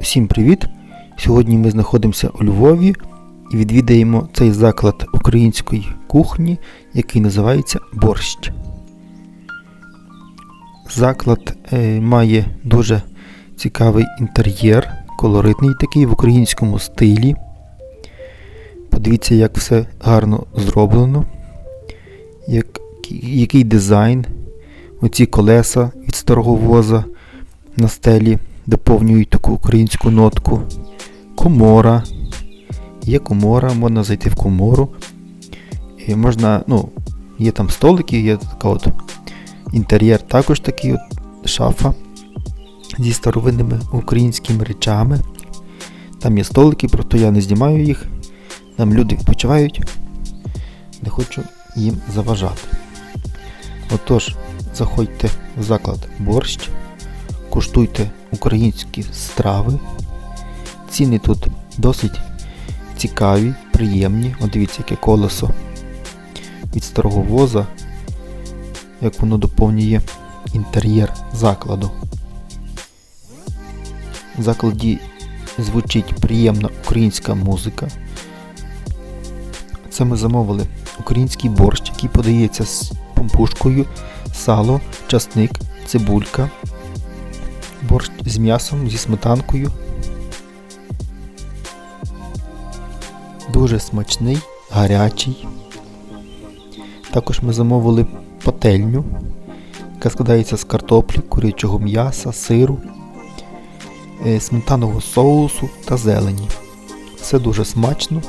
Всім привіт! Сьогодні ми знаходимося у Львові і відвідаємо цей заклад української кухні, який називається Борщ. Заклад е, має дуже цікавий інтер'єр, колоритний такий в українському стилі. Подивіться, як все гарно зроблено, як, який дизайн. Оці колеса від старого воза на стелі доповнюють таку українську нотку. Комора. Є комора, можна зайти в комору. І можна, ну, є там столики, є така от інтер'єр також такий от шафа зі старовинними українськими речами. Там є столики, просто я не знімаю їх. Там люди відпочивають. Не хочу їм заважати. Отож, заходьте в заклад борщ, куштуйте українські страви. Ціни тут досить цікаві, приємні. От дивіться, яке колесо від старого воза, як воно доповнює інтер'єр закладу. В закладі звучить приємна українська музика. Це ми замовили український борщ, який подається з помпушкою, сало, часник, цибулька, борщ з м'ясом, зі сметанкою. Дуже смачний, гарячий. Також ми замовили пательню, яка складається з картоплі, курячого м'яса, сиру, е, сметанового соусу та зелені. Все дуже смачно,